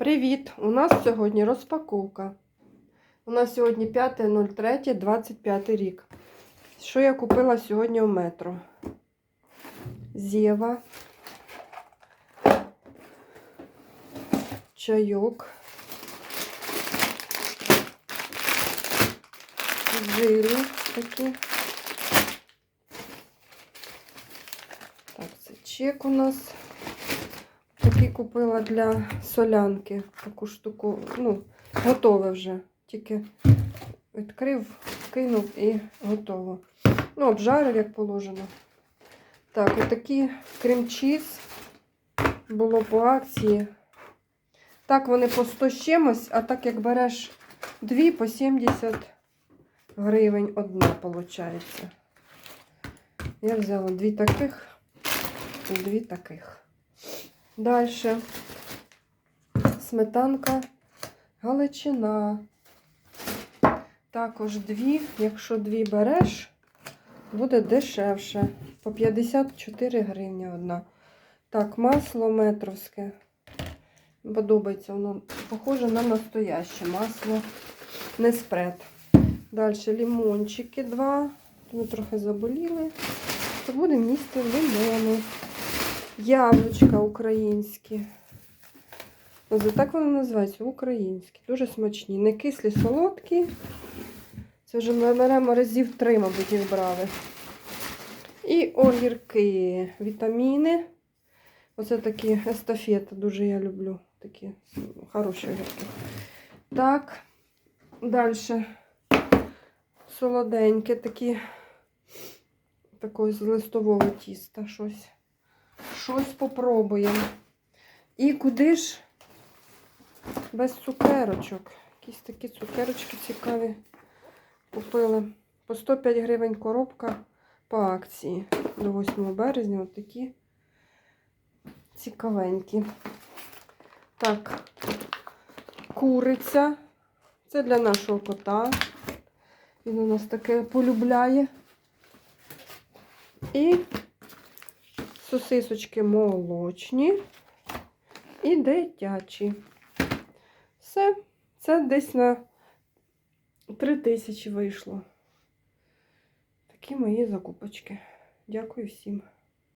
Привіт! У нас сьогодні розпаковка. У нас сьогодні 5.03.25 рік. Що я купила сьогодні у метро? Зєва, чайок, жири такі. Так, це чек у нас. Такий купила для солянки. Таку штуку, ну, готове вже. Тільки відкрив, кинув і готово. Ну, обжарив, як положено. Так, отакі крем-чіз було по акції. Так, вони по 100 з чимось, а так як береш дві по 70 гривень одна, виходить. Я взяла дві таких і дві таких. Далі сметанка галичина. Також дві, якщо дві береш, буде дешевше. По 54 гривні одна. Так, масло метровське. Подобається воно похоже на настояще масло. Не спред. Далі лимончики два. Ми трохи заболіли. То будемо їсти лимони. Яблучка українські. Ось так вони називаються українські. Дуже смачні. Не кислі, солодкі. Це вже ми беремо разів три, мабуть, їх брали. І огірки, вітаміни. Оце такі естафети, дуже я люблю. Такі хороші огірки. Так, далі солоденькі, такі такої з листового тіста щось. Щось попробуємо. І куди ж без цукерочок? Якісь такі цукерочки цікаві купили. По 105 гривень коробка по акції до 8 березня. Ось такі цікавенькі. Так, куриця. Це для нашого кота. Він у нас таке полюбляє. І сосисочки молочні і дитячі. Все, це десь на 3 тисячі вийшло. Такі мої закупочки. Дякую всім.